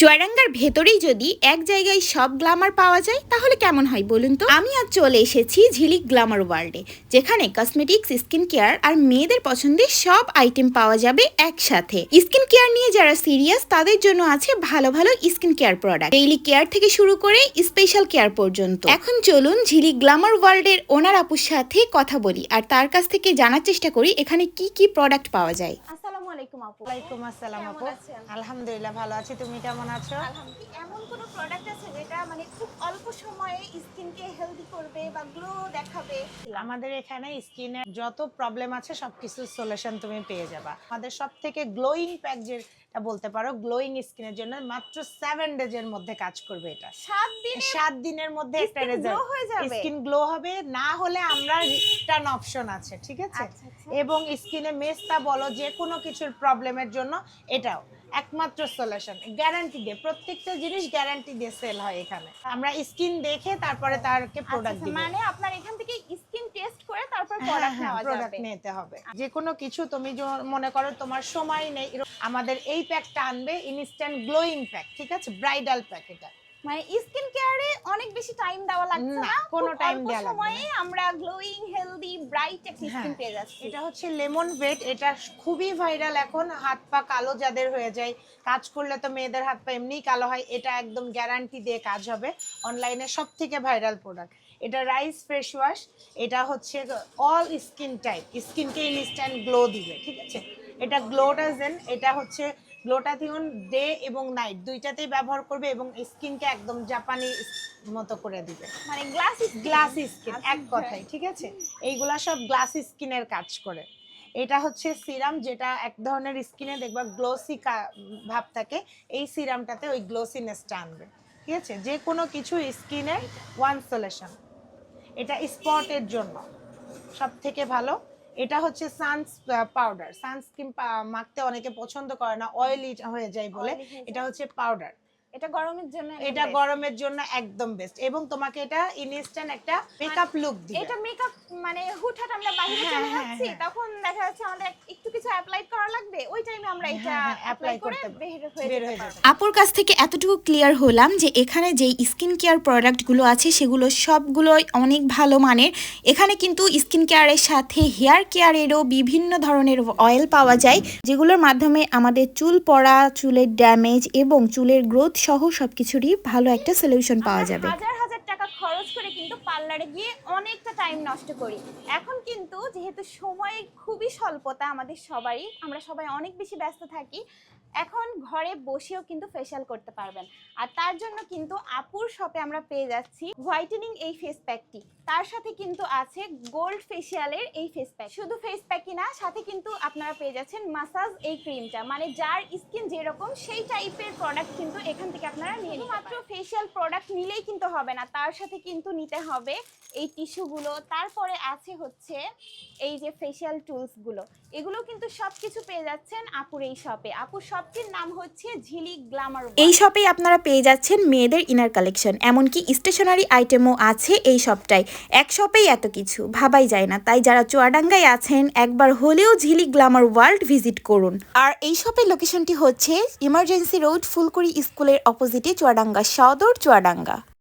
চুয়াডাঙ্গার ভেতরেই যদি এক জায়গায় সব গ্ল্যামার পাওয়া যায়, তাহলে কেমন হয় বলুন তো? আমি আজ চলে এসেছি ঝিলিক গ্ল্যামার ওয়ার্ল্ডে যেখানে কসমেটিক্স স্কিন কেয়ার আর মেয়েদের পছন্দের সব আইটেম পাওয়া যাবে একসাথে। স্কিন কেয়ার নিয়ে যারা সিরিয়াস তাদের জন্য আছে ভালো ভালো skin care product daily care থেকে শুরু করে স্পেশাল কেয়ার পর্যন্ত। এখন চলুন ঝিলিক গ্ল্যামার ওয়ার্ল্ডের ওনার আপুর সাথে কথা বলি, আর তার কাছ থেকে জানার চেষ্টা করি এখানে কি কি প্রোডাক্ট পাওয়া যায়। আলাইকুম আপু। ওয়ালাইকুম আসসালাম কেমন আপু। আলহামদুলিল্লাহ ভালো আছি। তুমি কেমন আছো? আলহামদুলিল্লাহ এমন কোনো প্রোডাক্ট আছে যেটা মানে খুব অল্প সময়ে স্কিনকে হেলদি করবে বা গ্লো দেখাবে? আমাদের এখানে স্কিনে যত প্রবলেম আছে সবকিছু সলিউশন তুমি পেয়ে যাবা। আমাদের সব থেকে গ্লোয়িং প্যাক যেটা বলতে পারো গ্লোয়িং স্কিনের জন্য মাত্র সেভেন ডেজ এর মধ্যে কাজ করবে এটা। সাত দিন সাত দিনের মধ্যে একটা রেজাল্ট হয়ে যাবে? স্কিন গ্লো হবে না হলে আমরা রিটার্ন অপশন আছে ঠিক আছে? আচ্ছা, আচ্ছা। এবং স্কিনে মেস্তা বলো যে কোনো কিছুর প্রবলেমের জন্য এটাও একমাত্র সলিউশন গ্যারান্টি দিয়ে প্রত্যেকটা জিনিস গ্যারান্টি দিয়ে সেল হয় এখানে। আমরা স্কিন দেখে তারপরে তারকে প্রোডাক্ট আচ্ছা, দিব। মানে আপনার এখান থেকে টেস্ট করে তারপর হ্যাঁ, প্রোডাক্ট হ্যাঁ, নেওয়া product যাবে। নিতে হবে। যে কোনো কিছু তুমি মনে করো তোমার সময় নেই আমাদের এই প্যাকটা আনবে ইনস্ট্যান্ট গ্লোয়িং প্যাক ঠিক আছে? ব্রাইডাল প্যাক এটা। মানে স্কিন কেয়ারে অনেক বেশি টাইম দেওয়া লাগছে না, কোনো অল্প দেওয়া লাগবে সময়ে আমরা গ্লোয়িং হেলদি ব্রাইট একটা স্কিন হ্যাঁ, পেয়ে যাচ্ছি। এটা হচ্ছে লেমন ভেট এটা খুবই ভাইরাল এখন হাত পা কালো যাদের হয়ে যায় কাজ করলে তো মেয়েদের হাত পা এমনিই কালো হয় এটা একদম গ্যারান্টি দিয়ে কাজ হবে। অনলাইনে সব থেকে ভাইরাল প্রোডাক্ট এটা রাইস ফ্রেশ ওয়াশ এটা হচ্ছে অল স্কিন টাইপ স্কিনকে ইনস্ট্যান্ট গ্লো দিবে ঠিক আছে? এটা গ্লোটাজেন এটা হচ্ছে গ্লোটাথিয়ন ডে এবং নাইট দুইটাতেই ব্যবহার করবে এবং স্কিনকে একদম জাপানি মতো করে দিবে। মানে গ্লাস গ্লাস স্কিন এক কথায় ঠিক আছে? এইগুলা সব গ্লাস স্কিনের কাজ করে। এটা হচ্ছে সিরাম যেটা এক ধরনের স্কিনে দেখবা গ্লোসি ভাব থাকে এই সিরামটাতে ওই গ্লোসিনেসটা আনবে ঠিক আছে? যে কোনো কিছু স্কিনের ওয়ান সলিউশন এটা স্পটের জন্য। সব থেকে ভালো এটা হচ্ছে সানস পাউডার। সানস্ক্রিন মাখতে অনেকে পছন্দ করে না অয়েলি হয়ে যায় বলে। এটা হচ্ছে পাউডার। এটা গরমের জন্য এটা গরমের জন্য একদম বেস্ট এবং তোমাকে এটা ইনস্ট্যান্ট একটা মেকআপ লুক দিবে। এটা মেকআপ মানে হুটহাট আমরা বাইরে হ্যাঁ, চলে হ্যাঁ, যাচ্ছি হ্যাঁ। তখন দেখা যাচ্ছে আমাদের একটু কিছু অ্যাপ্লাই করা লাগবে। ওই টাইমে আমরা এটা অ্যাপ্লাই করে করতে বের হয়ে। যেতে আপুর কাছ থেকে এতটুকু ক্লিয়ার হলাম যে এখানে যেই স্কিন কেয়ার প্রোডাক্টগুলো আছে সেগুলো সবগুলোই অনেক ভালো মানের। এখানে কিন্তু স্কিন কেয়ারের সাথে হেয়ার কেয়ারেরও বিভিন্ন ধরনের অয়েল পাওয়া যায় যেগুলোর মাধ্যমে আমাদের চুল পড়া চুলের ড্যামেজ এবং চুলের গ্রোথ সহ সবকিছুরই ভালো একটা সলিউশন পাওয়া যাবে। হাজার হাজার টাকা খরচ করে কিন্তু পার্লারে গিয়ে অনেকটা টাইম নষ্ট করি। এখন কিন্তু যেহেতু সময় খুবই স্বল্পতা আমাদের সবারই আমরা সবাই অনেক বেশি ব্যস্ত থাকি এখন ঘরে বসেও কিন্তু ফেশিয়াল করতে পারবেন। আর তার জন্য কিন্তু আপুর শপে আমরা পেয়ে যাচ্ছি হোয়াইটেনিং এই ফেস প্যাকটি তার সাথে কিন্তু আছে গোল্ড ফেশিয়ালের এই ফেস প্যাক শুধু ফেস প্যাকই না সাথে কিন্তু আপনারা পেয়ে যাচ্ছেন মাসাজ এই ক্রিমটা মানে যার স্কিন যেরকম সেই টাইপের প্রোডাক্ট কিন্তু এখান থেকে আপনারা নিয়ে মাত্র ফেশিয়াল প্রোডাক্ট নিলেই কিন্তু হবে না। তার সাথে কিন্তু নিতে হবে এই টিস্যুগুলো তারপরে আছে হচ্ছে এই যে ফেশিয়াল টুলসগুলো এগুলো কিন্তু সব কিছু পেয়ে যাচ্ছেন আপুর এই শপে আপুর শপটির নাম হচ্ছে ঝিলি গ্ল্যামার এই শপে আপনারা পেয়ে যাচ্ছেন মেয়েদের ইনার কালেকশন এমনকি স্টেশনারি আইটেমও আছে এই শপটায়। এক শপেই এত কিছু, ভাবাই যায় না। তাই যারা চুয়াডাঙ্গায় আছেন, একবার হলেও ঝিলি গ্ল্যামার ওয়ার্ল্ড ভিজিট করুন। আর এই শপের লোকেশনটি হচ্ছে ইমার্জেন্সি রোড ফুলকুড়ি স্কুলের অপোজিটে চুয়াডাঙ্গা, সদর চুয়াডাঙ্গা।